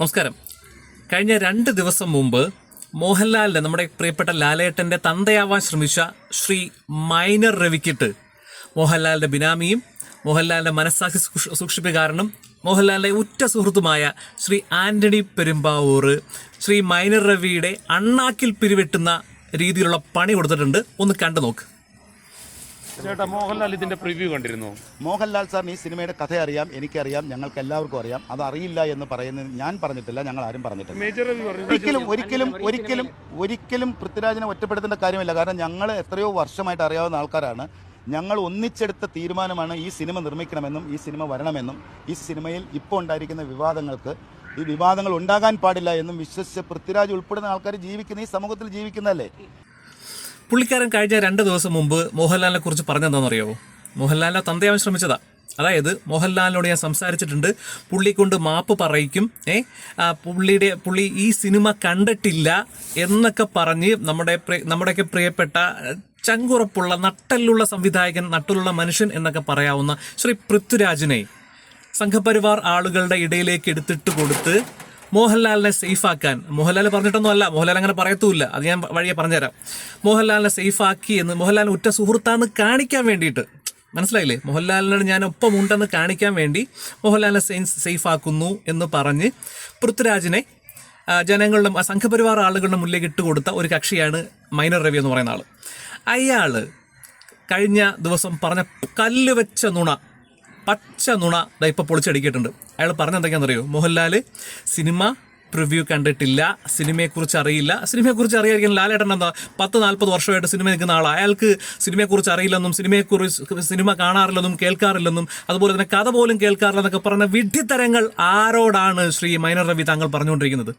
നമസ്കാരം. കഴിഞ്ഞ രണ്ട് ദിവസം മുമ്പ് മോഹൻലാലിന്റെ നമ്മുടെ പ്രിയപ്പെട്ട ലാലേട്ടന്റെ തന്തയാവാൻ ശ്രമിച്ച ശ്രീ മൈനർ രവിക്കിട്ട് മോഹൻലാലിന്റെ ബിനാമിയും മോഹൻലാലിന്റെ മനസ്സാക്ഷി സൂക്ഷിപ്പിക്കാരനും മോഹൻലാലിന്റെ ഉറ്റ സുഹൃത്തുമായ ശ്രീ ആന്റണി പെരുമ്പാവൂർ ശ്രീ മൈനർ രവിയുടെ അണ്ണാക്കിൽ പിരിവെട്ടുന്ന രീതിയിലുള്ള പണി കൊടുത്തിട്ടുണ്ട്. ഒന്ന് കണ്ടു നോക്ക് ചേട്ടാ മോഹൻലാൽ ഇതിന്റെ പ്രിവ്യൂ കണ്ടിരുന്നു. മോഹൻലാൽ സാറിന് ഈ സിനിമയുടെ കഥ അറിയാം എനിക്കറിയാം ഞങ്ങൾക്ക് എല്ലാവർക്കും അറിയാം. അത് അറിയില്ല എന്ന് പറയുന്നത് ഞാൻ പറഞ്ഞിട്ടില്ല ഞങ്ങൾ ആരും പറഞ്ഞിട്ടില്ല. മേജർ ഒരിക്കലും ഒരിക്കലും ഒരിക്കലും ഒരിക്കലും പൃഥ്വിരാജിനെ ഒറ്റപ്പെടുത്തേണ്ട കാര്യമില്ല. കാരണം ഞങ്ങൾ എത്രയോ വർഷമായിട്ട് അറിയാവുന്ന ആൾക്കാരാണ്. ഞങ്ങൾ ഒന്നിച്ചെടുത്ത തീരുമാനമാണ് ഈ സിനിമ നിർമ്മിക്കണമെന്നും ഈ സിനിമ വരണമെന്നും ഈ സിനിമയിൽ ഇപ്പോൾ ഉണ്ടായിരിക്കുന്ന വിവാദങ്ങൾക്ക് ഈ വിവാദങ്ങൾ ഉണ്ടാകാൻ പാടില്ല എന്നും വിശ്വസിച്ച് പൃഥ്വിരാജ് ഉൾപ്പെടുന്ന ആൾക്കാർ ജീവിക്കുന്ന ഈ സമൂഹത്തിൽ ജീവിക്കുന്നതല്ലേ? പുള്ളിക്കാരൻ കഴിഞ്ഞ രണ്ട് ദിവസം മുമ്പ് മോഹൻലാലിനെ കുറിച്ച് പറഞ്ഞെന്താണെന്നറിയാവോ? മോഹൻലാലിനെ തന്തയാവാൻ ശ്രമിച്ചതാ. അതായത് മോഹൻലാലിനോട് ഞാൻ സംസാരിച്ചിട്ടുണ്ട്. പുള്ളി കൊണ്ട് മാപ്പ് പറയിക്കും. ഏ പുള്ളിയുടെ പുള്ളി ഈ സിനിമ കണ്ടിട്ടില്ല എന്നൊക്കെ പറഞ്ഞ് നമ്മുടെ നമ്മുടെയൊക്കെ പ്രിയപ്പെട്ട ചങ്കുറപ്പുള്ള നട്ടലുള്ള സംവിധായകൻ നട്ടലുള്ള മനുഷ്യൻ എന്നൊക്കെ പറയാവുന്ന ശ്രീ പൃഥ്വിരാജിനെ സംഘപരിവാർ ആളുകളുടെ ഇടയിലേക്ക് എടുത്തിട്ട് കൊടുത്ത് മോഹൻലാലിനെ സേഫാക്കാൻ. മോഹൻലാൽ പറഞ്ഞിട്ടൊന്നും അല്ല മോഹൻലാൽ അങ്ങനെ പറയത്തുമില്ല. അത് ഞാൻ വഴിയെ പറഞ്ഞുതരാം. മോഹൻലാലിനെ സേഫാക്കി എന്ന് മോഹൻലാലിന് ഉറ്റ സുഹൃത്താന്ന് കാണിക്കാൻ വേണ്ടിയിട്ട്. മനസ്സിലായില്ലേ? മോഹൻലാലിനോട് ഞാൻ ഒപ്പം ഉണ്ടെന്ന് കാണിക്കാൻ വേണ്ടി മോഹൻലാലിനെ സേഫ് സേഫാക്കുന്നു എന്ന് പറഞ്ഞ് പൃഥ്വിരാജിനെ ജനങ്ങളുടെ സംഘപരിവാർ ആളുകളുടെ മുന്നിലേക്ക് ഇട്ട് കൊടുത്ത ഒരു കക്ഷിയാണ് മൈനർ രവി എന്ന് പറയുന്ന ആൾ അയാൾ കഴിഞ്ഞ ദിവസം പറഞ്ഞ കല്ല് വെച്ച നുണ പച്ച നുണ ദാ ഇപ്പൊ പൊളിച്ചടിക്കിയിട്ടുണ്ട്. അയാൾ പറഞ്ഞ എന്തൊക്കെയാണെന്നറിയോ മോഹൻലാൽ സിനിമ പ്രിവ്യൂ കണ്ടിട്ടില്ല. സിനിമയെക്കുറിച്ച് അറിയില്ല. സിനിമയെക്കുറിച്ച് അറിയാതിരിക്കാൻ ലാലേട്ടൻ എന്താ പത്ത് നാൽപ്പത് വർഷമായിട്ട് സിനിമ നിൽക്കുന്ന ആൾ അയാൾക്ക് സിനിമയെക്കുറിച്ച് അറിയില്ലെന്നും സിനിമയെക്കുറിച്ച് സിനിമ കാണാറില്ലെന്നും കേൾക്കാറില്ലെന്നും അതുപോലെ തന്നെ കഥ പോലും കേൾക്കാറില്ലെന്നൊക്കെ പറഞ്ഞ വിഡ്ഢിത്തരങ്ങൾ ആരോടാണ് ശ്രീ മൈനർ രവി താങ്കൾ പറഞ്ഞുകൊണ്ടിരിക്കുന്നത്?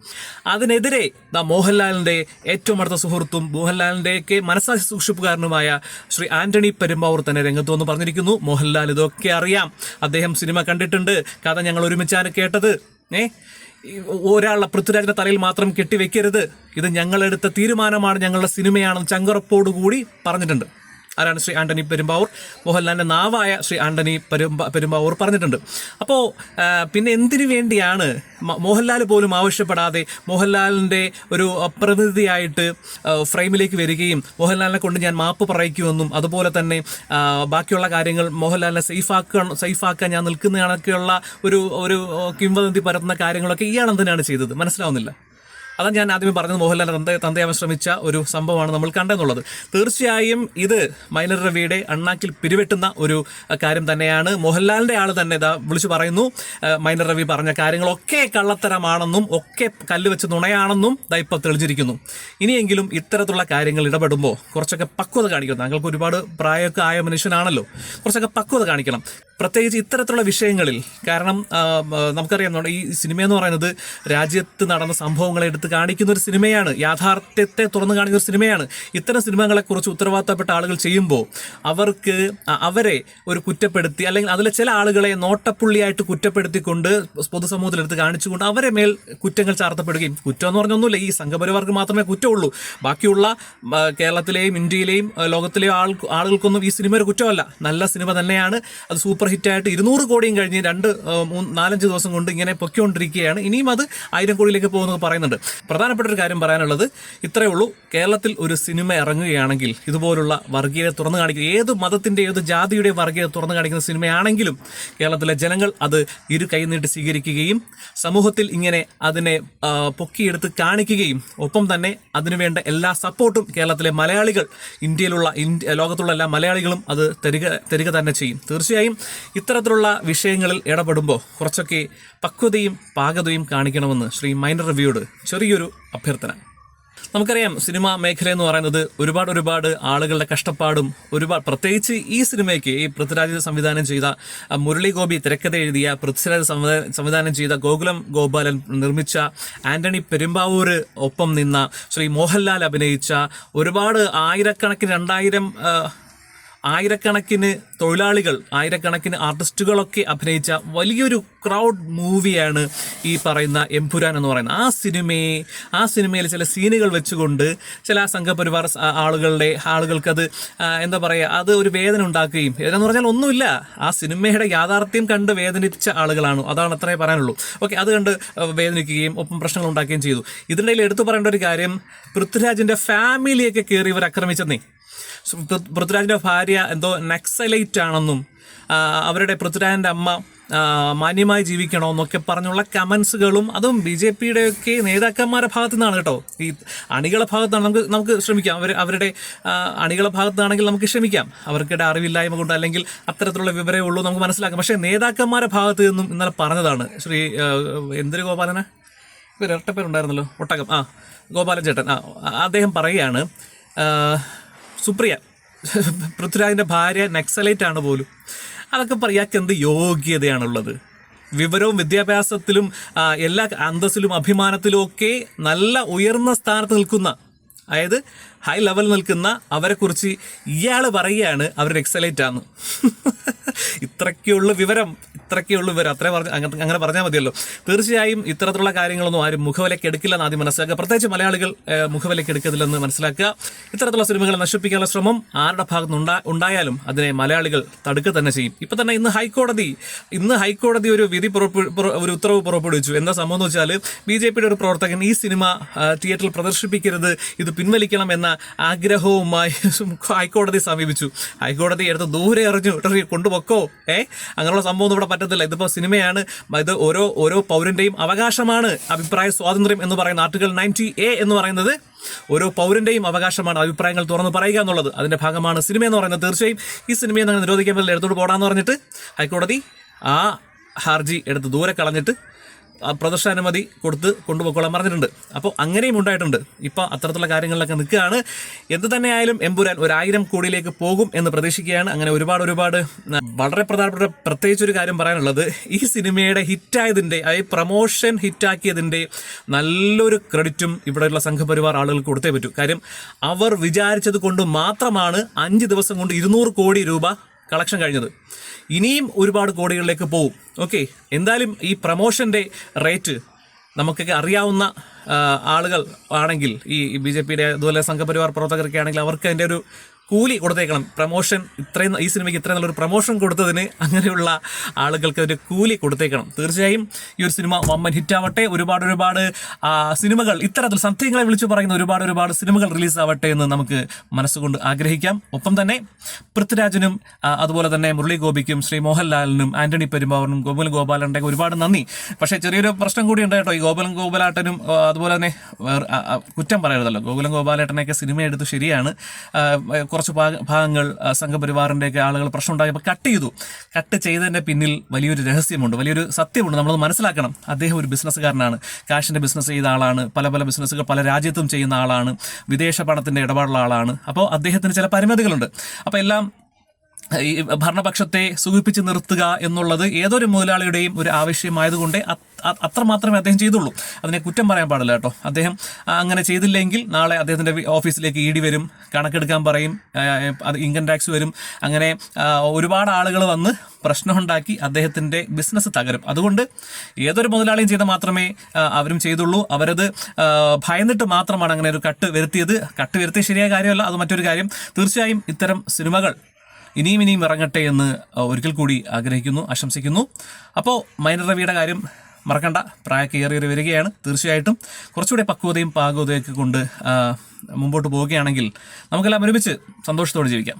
അതിനെതിരെ ദ മോഹൻലാലിന്റെ ഏറ്റവും അടുത്ത സുഹൃത്തും മോഹൻലാലിന്റെയൊക്കെ മനസ്സാക്ഷി സൂക്ഷിപ്പുകാരനുമായ ശ്രീ ആന്റണി പെരുമ്പാവൂർ തന്നെ രംഗത്ത് വന്ന് പറഞ്ഞിരിക്കുന്നു. മോഹൻലാൽ ഇതൊക്കെ അറിയാം. അദ്ദേഹം സിനിമ കണ്ടിട്ടുണ്ട്. കഥ ഞങ്ങൾ ഒരുമിച്ചാണ് കേട്ടത്. ഏ? ഒരാളുടെ പൃഥ്വിരാജിന്റെ തലയിൽ മാത്രം കെട്ടിവെക്കരുത്. ഇത് ഞങ്ങളെടുത്ത തീരുമാനമാണ് ഞങ്ങളുടെ സിനിമയാണെന്ന് ചങ്കുറപ്പോടുകൂടി പറഞ്ഞിട്ടുണ്ട്. ആരാണ് ശ്രീ ആന്റണി പെരുമ്പാവൂർ? മോഹൻലാലിന്റെ നാവായ ശ്രീ ആന്റണി പെരുമ്പ പെരുമ്പാവൂർ പറഞ്ഞിട്ടുണ്ട്. അപ്പോൾ പിന്നെ എന്തിനു വേണ്ടിയാണ് മോഹൻലാൽ പോലും ആവശ്യപ്പെടാതെ മോഹൻലാലിന്റെ ഒരു പ്രതിനിധിയായിട്ട് ഫ്രെയിമിലേക്ക് വരികയും മോഹൻലാലിനെ കൊണ്ട് ഞാൻ മാപ്പ് പറയിക്കുമെന്നും അതുപോലെ തന്നെ ബാക്കിയുള്ള കാര്യങ്ങൾ മോഹൻലാലിനെ സേഫാക്കാൻ സേഫാക്കാൻ ഞാൻ നിൽക്കുന്ന കണക്കെയുള്ള ഒരു ഒരു കിംവദന്തി പരത്തുന്ന കാര്യങ്ങളൊക്കെ ഇയാൾ എന്തിനാണ് ചെയ്തത്? മനസ്സിലാവുന്നില്ല. അതാണ് ഞാൻ ആദ്യമേ പറഞ്ഞത് മോഹൻലാൽ തന്ത തന്തയാവാൻ ശ്രമിച്ച ഒരു സംഭവമാണ് നമ്മൾ കണ്ടെന്നുള്ളത്. തീർച്ചയായും ഇത് മൈനർ രവിയുടെ അണ്ണാക്കിൽ പിരിവെട്ടുന്ന ഒരു കാര്യം തന്നെയാണ്. മോഹൻലാലിന്റെ ആൾ തന്നെ ഇതാ വിളിച്ചു പറയുന്നു. മൈനർ രവി പറഞ്ഞ കാര്യങ്ങളൊക്കെ കള്ളത്തരമാണെന്നും ഒക്കെ കല്ല് വെച്ച് നുണയാണെന്നും ദാ ഇപ്പൊ തെളിഞ്ഞിരിക്കുന്നു. ഇനിയെങ്കിലും ഇത്തരത്തിലുള്ള കാര്യങ്ങൾ ഇടപെടുമ്പോൾ കുറച്ചൊക്കെ പക്വത കാണിക്കണം. താങ്കൾക്ക് ഒരുപാട് പ്രായമൊക്കെ ആയ മനുഷ്യനാണല്ലോ. കുറച്ചൊക്കെ പക്വത കാണിക്കണം. പ്രത്യേകിച്ച് ഇത്തരത്തിലുള്ള വിഷയങ്ങളിൽ കാരണം നമുക്കറിയാം നമ്മുടെ ഈ സിനിമ എന്ന് പറയുന്നത് രാജ്യത്ത് നടന്ന സംഭവങ്ങളെ എടുത്ത് കാണിക്കുന്ന ഒരു സിനിമയാണ് യാഥാർത്ഥ്യത്തെ തുറന്നു കാണിക്കുന്ന ഒരു സിനിമയാണ്. ഇത്തരം സിനിമകളെക്കുറിച്ച് ഉത്തരവാദിത്തപ്പെട്ട ആളുകൾ ചെയ്യുമ്പോൾ അവർക്ക് അവരെ ഒരു കുറ്റപ്പെടുത്തി അല്ലെങ്കിൽ അതിലെ ചില ആളുകളെ നോട്ടപ്പുള്ളിയായിട്ട് കുറ്റപ്പെടുത്തിക്കൊണ്ട് പൊതുസമൂഹത്തിൽ എടുത്ത് കാണിച്ചുകൊണ്ട് അവരെ മേൽ കുറ്റങ്ങൾ ചാർത്തപ്പെടുകയും കുറ്റം എന്ന് പറഞ്ഞൊന്നുമില്ല ഈ സംഘപരിവാർക്ക് മാത്രമേ കുറ്റമുള്ളൂ. ബാക്കിയുള്ള കേരളത്തിലെയും ഇന്ത്യയിലെയും ലോകത്തിലെയും ആൾ ആളുകൾക്കൊന്നും ഈ സിനിമ ഒരു കുറ്റമല്ല. നല്ല സിനിമ തന്നെയാണ് അത് സൂപ്പർ ഹിറ്റായിട്ട് ഇരുന്നൂറ് കോടിയും കഴിഞ്ഞ് രണ്ട് നാലഞ്ച് ദിവസം കൊണ്ട് ഇങ്ങനെ പൊക്കിക്കൊണ്ടിരിക്കുകയാണ് ഇനിയും അത് ആയിരം കോടിയിലേക്ക് പോകുന്നത് പറയുന്നുണ്ട്. പ്രധാനപ്പെട്ട ഒരു കാര്യം പറയാനുള്ളത് ഇത്രയേ ഉള്ളൂ. കേരളത്തിൽ ഒരു സിനിമ ഇറങ്ങുകയാണെങ്കിൽ ഇതുപോലുള്ള വർഗീയത തുറന്നു കാണിക്കുക ഏത് മതത്തിന്റെ ഏത് ജാതിയുടെ വർഗീയത തുറന്നു കാണിക്കുന്ന സിനിമയാണെങ്കിലും കേരളത്തിലെ ജനങ്ങൾ അത് ഇരു കൈ നീട്ടി സ്വീകരിക്കുകയും സമൂഹത്തിൽ ഇങ്ങനെ അതിനെ പൊക്കിയെടുത്ത് കാണിക്കുകയും ഒപ്പം തന്നെ അതിനുവേണ്ട എല്ലാ സപ്പോർട്ടും കേരളത്തിലെ മലയാളികൾ ഇന്ത്യയിലുള്ള ഇന്ത്യ ലോകത്തുള്ള എല്ലാ മലയാളികളും അത് തരിക തരിക തന്നെ ചെയ്യും. തീർച്ചയായും ഇത്തരത്തിലുള്ള വിഷയങ്ങളിൽ ഇടപെടുമ്പോൾ കുറച്ചൊക്കെ പക്വതയും പാകതയും കാണിക്കണമെന്ന് ശ്രീ മൈനർ റിവ്യൂഡ് ചെറിയൊരു അഭ്യർത്ഥന. നമുക്കറിയാം സിനിമ മേഖല എന്ന് പറയുന്നത് ഒരുപാട് ഒരുപാട് ആളുകളുടെ കഷ്ടപ്പാടും ഒരുപാട് പ്രത്യേകിച്ച് ഈ സിനിമയ്ക്ക് ഈ പൃഥ്വിരാജ് സംവിധാനം ചെയ്ത മുരളി ഗോപി തിരക്കഥ എഴുതിയ പൃഥ്വിരാജ് സംവിധാ- സംവിധാനം ചെയ്ത ഗോകുലം ഗോപാലൻ നിർമ്മിച്ച ആന്റണി പെരുമ്പാവൂർ ഒപ്പം നിന്ന ശ്രീ മോഹൻലാൽ അഭിനയിച്ച ഒരുപാട് ആയിരക്കണക്കിന് രണ്ടായിരം ആയിരക്കണക്കിന് തൊഴിലാളികൾ ആയിരക്കണക്കിന് ആർട്ടിസ്റ്റുകളൊക്കെ അഭിനയിച്ച വലിയൊരു ക്രൗഡ് മൂവിയാണ് ഈ പറയുന്ന എംപുരാൻ എന്ന് പറയുന്നത്. ആ സിനിമയെ ആ സിനിമയിൽ ചില സീനുകൾ വെച്ചുകൊണ്ട് ചില സംഘപരിവാർ ആളുകളുടെ ആളുകൾക്കത് എന്താ പറയുക അത് ഒരു വേദന ഉണ്ടാക്കുകയും എന്ന് പറഞ്ഞാൽ ഒന്നുമില്ല. ആ സിനിമയുടെ യാഥാർത്ഥ്യം കണ്ട് വേദനിച്ച ആളുകളാണ്. അതാണ് അത്രേ പറയാനുള്ളൂ. ഓക്കെ അത് കണ്ട് വേദനിക്കുകയും ഒപ്പം പ്രശ്നങ്ങൾ ഉണ്ടാക്കുകയും ചെയ്തു. ഇതിന്റെ എടുത്തു പറയേണ്ട ഒരു കാര്യം പൃഥ്വിരാജിന്റെ ഫാമിലിയൊക്കെ കയറി ഇവർ ആക്രമിച്ചെന്നേ സു- പൃ- പൃഥ്വിരാജിന്റെ ഭാര്യ എന്തോ നക്സലൈറ്റ് ആണെന്നും അവരുടെ പൃഥ്വിരാജിന്റെ അമ്മ മാന്യമായി ജീവിക്കണമെന്നൊക്കെ പറഞ്ഞുള്ള കമൻസുകളും അതും ബി ജെ പിയുടെ ഒക്കെ നേതാക്കന്മാരുടെ ഭാഗത്തു നിന്നാണ് കേട്ടോ. ഈ അണികളെ ഭാഗത്താണ് നമുക്ക് നമുക്ക് ശ്രമിക്കാം. അവർ അവരുടെ അണികളെ ഭാഗത്താണെങ്കിൽ നമുക്ക് ശ്രമിക്കാം. അവർക്കിടെ അറിവില്ലായ്മ കൊണ്ട് അല്ലെങ്കിൽ അത്തരത്തിലുള്ള വിവരമേ ഉള്ളൂ നമുക്ക് മനസ്സിലാക്കാം. പക്ഷേ നേതാക്കന്മാരുടെ ഭാഗത്തു നിന്നും ഇന്നലെ പറഞ്ഞതാണ്. ശ്രീ എന്തൊരു ഗോപാലന? ഒരു ഇരട്ടപ്പേരുണ്ടായിരുന്നല്ലോ ഒട്ടകം. ആ ഗോപാലൻ ചേട്ടൻ. ആ അദ്ദേഹം പറയുകയാണ് സുപ്രിയ പൃഥ്വിരാജിന്റെ ഭാര്യ നക്സലൈറ്റ് ആണ് പോലും. അതൊക്കെ പറയാക്ക് എന്ത് യോഗ്യതയാണുള്ളത്? വിവരവും വിദ്യാഭ്യാസത്തിലും എല്ലാ അന്തസ്സിലും അഭിമാനത്തിലും ഒക്കെ നല്ല ഉയർന്ന സ്ഥാനത്ത് നിൽക്കുന്ന അതായത് ഹൈ ലെവൽ നിൽക്കുന്ന അവരെക്കുറിച്ച് ഇയാൾ പറയുകയാണ് അവർ എക്സലൈറ്റ് ആണ് ഇത്രയ്ക്കുള്ള വിവരം ഇത്രയ്ക്കുള്ള ഇവർ അത്രേ പറഞ്ഞ അങ്ങനെ പറഞ്ഞാൽ മതിയല്ലോ. തീർച്ചയായും ഇത്തരത്തിലുള്ള കാര്യങ്ങളൊന്നും ആരും മുഖവിലേക്ക് എടുക്കില്ലെന്ന് ആദ്യം മനസ്സിലാക്കുക. പ്രത്യേകിച്ച് മലയാളികൾ മുഖവിലയ്ക്ക് എടുക്കത്തില്ലെന്ന് മനസ്സിലാക്കുക. ഇത്തരത്തിലുള്ള സിനിമകളെ നശിപ്പിക്കാനുള്ള ശ്രമം ആരുടെ ഭാഗത്ത് ഉണ്ടാ ഉണ്ടായാലും അതിനെ മലയാളികൾ തടുക്കുക തന്നെ ചെയ്യും. ഇപ്പം തന്നെ ഇന്ന് ഹൈക്കോടതി ഇന്ന് ഹൈക്കോടതി ഒരു വിധി ഒരു ഉത്തരവ് പുറപ്പെടുവിച്ചു. എന്താ സംഭവം എന്ന് വെച്ചാൽ ബി ജെ പിയുടെ ഒരു പ്രവർത്തകൻ ഈ സിനിമ തിയേറ്ററിൽ പ്രദർശിപ്പിക്കരുത് ഇത് പിൻവലിക്കണം എന്ന ആഗ്രഹവുമായി ഹൈക്കോടതി സമീപിച്ചു. ഹൈക്കോടതി എടുത്ത് ദൂരെ എറിഞ്ഞു കൊണ്ടുപോക്കോ ഏ? അങ്ങനെയുള്ള സംഭവം ഇവിടെ പറ്റത്തില്ല ഇതിപ്പോ സിനിമയാണ് ഇത് ഓരോ ഓരോ പൗരന്റെയും അവകാശമാണ് അഭിപ്രായ സ്വാതന്ത്ര്യം എന്ന് പറയുന്ന ആർട്ടിക്കൽ നയന്റി എ എന്ന് പറയുന്നത് ഓരോ പൗരന്റെയും അവകാശമാണ് അഭിപ്രായങ്ങൾ തുറന്ന് പറയുക എന്നുള്ളത്. അതിന്റെ ഭാഗമാണ് സിനിമ എന്ന് പറയുന്നത്. തീർച്ചയായും ഈ സിനിമയെ നിങ്ങൾ നിരോധിക്കാൻ പറ്റില്ല. എടുത്തോട്ട് പോടാന്ന് പറഞ്ഞിട്ട് ഹൈക്കോടതി ആ ഹർജി എടുത്ത് ദൂരെ കളഞ്ഞിട്ട് പ്രദർശനാനുമതി കൊടുത്ത് കൊണ്ടുപോയിക്കോളാൻ പറഞ്ഞിട്ടുണ്ട്. അപ്പോൾ അങ്ങനെയും ഉണ്ടായിട്ടുണ്ട്. ഇപ്പോൾ അത്തരത്തിലുള്ള കാര്യങ്ങളിലൊക്കെ നിൽക്കുകയാണ്. എന്ത് തന്നെയായാലും എമ്പുരാൻ ഒരായിരം കോടിയിലേക്ക് പോകും എന്ന് പ്രതീക്ഷിക്കുകയാണ്. അങ്ങനെ ഒരുപാട് ഒരുപാട് വളരെ പ്രധാനപ്പെട്ട പ്രത്യേകിച്ച് ഒരു കാര്യം പറയാനുള്ളത്. ഈ സിനിമയുടെ ഹിറ്റായതിന്റെ അതായത് പ്രമോഷൻ ഹിറ്റാക്കിയതിന്റെ നല്ലൊരു ക്രെഡിറ്റും ഇവിടെയുള്ള സംഘപരിവാർ ആളുകൾക്ക് കൊടുത്തേ പറ്റൂ. കാര്യം അവർ വിചാരിച്ചത് കൊണ്ട് മാത്രമാണ് അഞ്ച് ദിവസം കൊണ്ട് ഇരുന്നൂറ് കോടി രൂപ കളക്ഷൻ കഴിഞ്ഞത്. ഇനിയും ഒരുപാട് കോടികളിലേക്ക് പോകും ഓക്കെ എന്തായാലും ഈ പ്രമോഷന്റെ റേറ്റ് നമുക്കൊക്കെ അറിയാവുന്ന ആളുകൾ ആണെങ്കിൽ ഈ ബി ജെ പിയുടെ അതുപോലെ സംഘപരിവാർ പ്രവർത്തകരൊക്കെ ആണെങ്കിൽ അവർക്ക് അതിന്റെ ഒരു കൂലി കൊടുത്തേക്കണം. പ്രമോഷൻ ഇത്രയും ഈ സിനിമയ്ക്ക് ഇത്രയും നല്ലൊരു പ്രമോഷൻ കൊടുത്തതിന് അങ്ങനെയുള്ള ആളുകൾക്ക് ഒരു കൂലി കൊടുത്തേക്കണം. തീർച്ചയായും ഈ ഒരു സിനിമ വമ്മൻ ഹിറ്റാവട്ടെ. ഒരുപാട് ഒരുപാട് സിനിമകൾ ഇത്തരത്തിൽ സത്യങ്ങളെ വിളിച്ചു പറയുന്ന ഒരുപാട് ഒരുപാട് സിനിമകൾ റിലീസ് ആവട്ടെ എന്ന് നമുക്ക് മനസ്സുകൊണ്ട് ആഗ്രഹിക്കാം. ഒപ്പം തന്നെ പൃഥ്വിരാജിനും അതുപോലെ തന്നെ മുരളി ഗോപിക്കും ശ്രീ മോഹൻലാലിനും ആന്റണി പെരുമ്പാവനും ഗോകുലം ഗോപാലന്റെ ഒരുപാട് നന്ദി. പക്ഷേ ചെറിയൊരു പ്രശ്നം കൂടി ഉണ്ട് കേട്ടോ. ഈ ഗോകുലം ഗോപാലേട്ടനും അതുപോലെ തന്നെ കുറ്റം പറയരുതല്ലോ. ഗോകുലം ഗോപാലേട്ടനെയൊക്കെ സിനിമ എടുത്ത് ശരിയാണ് കുറച്ച് ഭാഗ- ഭാഗങ്ങൾ സംഘപരിവാറിന്റെയൊക്കെ ആളുകൾ പ്രശ്നം ഉണ്ടായപ്പോൾ കട്ട് ചെയ്തു. കട്ട് ചെയ്തതിന്റെ പിന്നിൽ വലിയൊരു രഹസ്യമുണ്ട് വലിയൊരു സത്യമുണ്ട്. നമ്മളത് മനസ്സിലാക്കണം. അദ്ദേഹം ഒരു ബിസിനസ്സുകാരനാണ്. കാഷിന്റെ ബിസിനസ് ചെയ്ത ആളാണ് പല പല ബിസിനസ്സുകൾ പല രാജ്യത്തും ചെയ്യുന്ന ആളാണ് വിദേശ പണത്തിന്റെ ഇടപാടുള്ള ആളാണ്. അപ്പോൾ അദ്ദേഹത്തിന് ചില പരിമിതികളുണ്ട്. അപ്പോൾ എല്ലാം ഈ ഭരണപക്ഷത്തെ സുഖിപ്പിച്ച് നിർത്തുക എന്നുള്ളത് ഏതൊരു മുതലാളിയുടെയും ഒരു ആവശ്യമായതുകൊണ്ട് അത്- അത് അത്ര മാത്രമേ അദ്ദേഹം ചെയ്തുള്ളൂ. അതിനെ കുറ്റം പറയാൻ പാടില്ല കേട്ടോ. അദ്ദേഹം അങ്ങനെ ചെയ്തില്ലെങ്കിൽ നാളെ അദ്ദേഹത്തിന്റെ ഓഫീസിലേക്ക് ഇ വരും കണക്കെടുക്കാൻ പറയും അത് ഇൻകം ടാക്സ് വരും. അങ്ങനെ ഒരുപാട് ആളുകൾ വന്ന് പ്രശ്നമുണ്ടാക്കി അദ്ദേഹത്തിന്റെ ബിസിനസ് തകരും. അതുകൊണ്ട് ഏതൊരു മുതലാളിയും ചെയ്ത മാത്രമേ അവരും ചെയ്തുള്ളൂ. അവരത് ഭയന്നിട്ട് മാത്രമാണ് അങ്ങനെ ഒരു കട്ട് വരുത്തിയത്. കട്ട് വരുത്തിയ ശരിയായ കാര്യമല്ല അത് മറ്റൊരു കാര്യം. തീർച്ചയായും ഇത്തരം സിനിമകൾ ഇനിയും ഇനിയും ഇറങ്ങട്ടെ എന്ന് ഒരിക്കൽ കൂടി ആഗ്രഹിക്കുന്നു ആശംസിക്കുന്നു. അപ്പോൾ മൈനർ രവിയുടെ കാര്യം മറക്കണ്ട. പ്രായ കയറി വരികയാണ്. തീർച്ചയായിട്ടും കുറച്ചുകൂടെ പക്വതയും പാകതയൊക്കെ കൊണ്ട് മുമ്പോട്ട് പോവുകയാണെങ്കിൽ നമുക്കെല്ലാം ഒരുമിച്ച് സന്തോഷത്തോടെ ജീവിക്കാം.